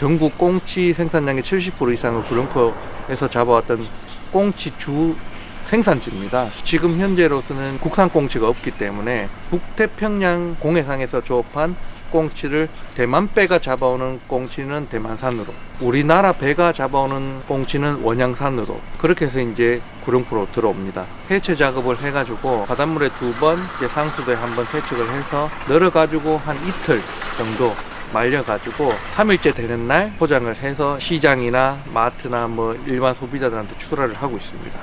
전국 꽁치 생산량의 70% 이상을 구룡포에서 잡아왔던 꽁치 주 생산지입니다. 지금 현재로서는 국산 꽁치가 없기 때문에 북태평양 공해상에서 조업한 꽁치를 대만 배가 잡아오는 꽁치는 대만산으로 우리나라 배가 잡아오는 꽁치는 원양산으로 그렇게 해서 이제 구룡포로 들어옵니다. 해체 작업을 해가지고 바닷물에 두 번, 이제 상수도에 한 번 세척을 해서 널어가지고 한 이틀 정도 말려가지고 3일째 되는 날 포장을 해서 시장이나 마트나 뭐 일반 소비자들한테 출하를 하고 있습니다.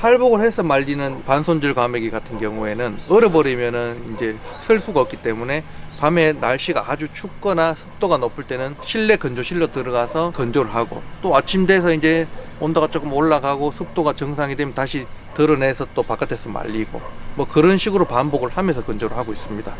할복을 해서 말리는 반손질 과메기 같은 경우에는 얼어버리면은 이제 쓸 수가 없기 때문에 밤에 날씨가 아주 춥거나 습도가 높을 때는 실내 건조실로 들어가서 건조를 하고 또 아침 돼서 이제 온도가 조금 올라가고 습도가 정상이 되면 다시 덜어내서 또 바깥에서 말리고 뭐 그런 식으로 반복을 하면서 건조를 하고 있습니다.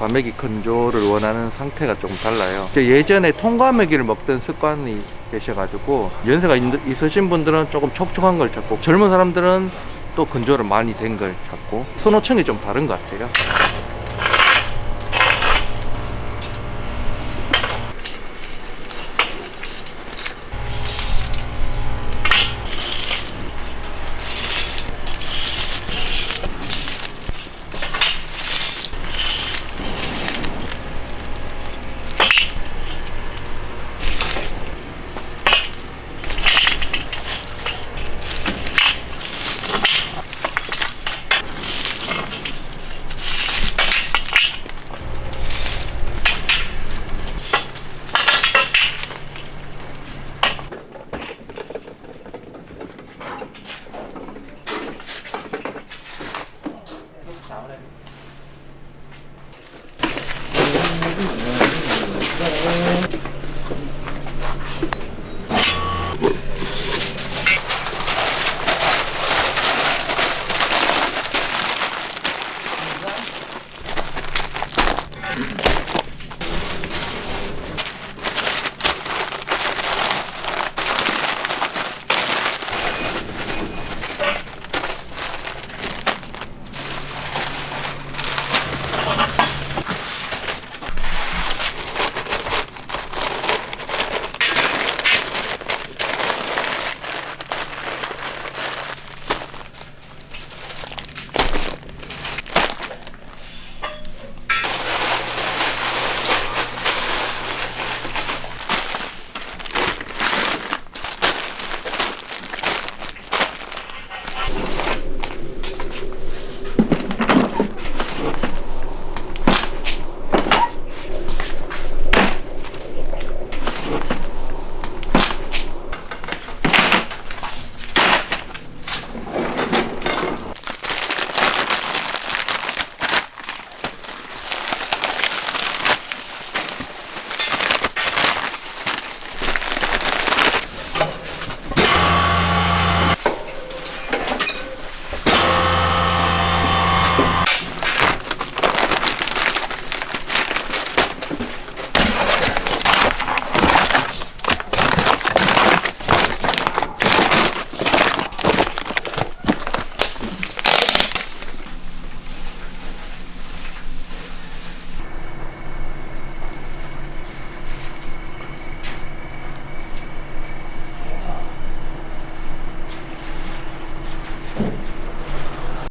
과메기 건조를 원하는 상태가 조금 달라요. 예전에 통과메기를 먹던 습관이 계셔가지고 연세가 있- 있으신 분들은 조금 촉촉한 걸 찾고 젊은 사람들은 또 건조를 많이 된 걸 찾고 선호층이 좀 다른 것 같아요.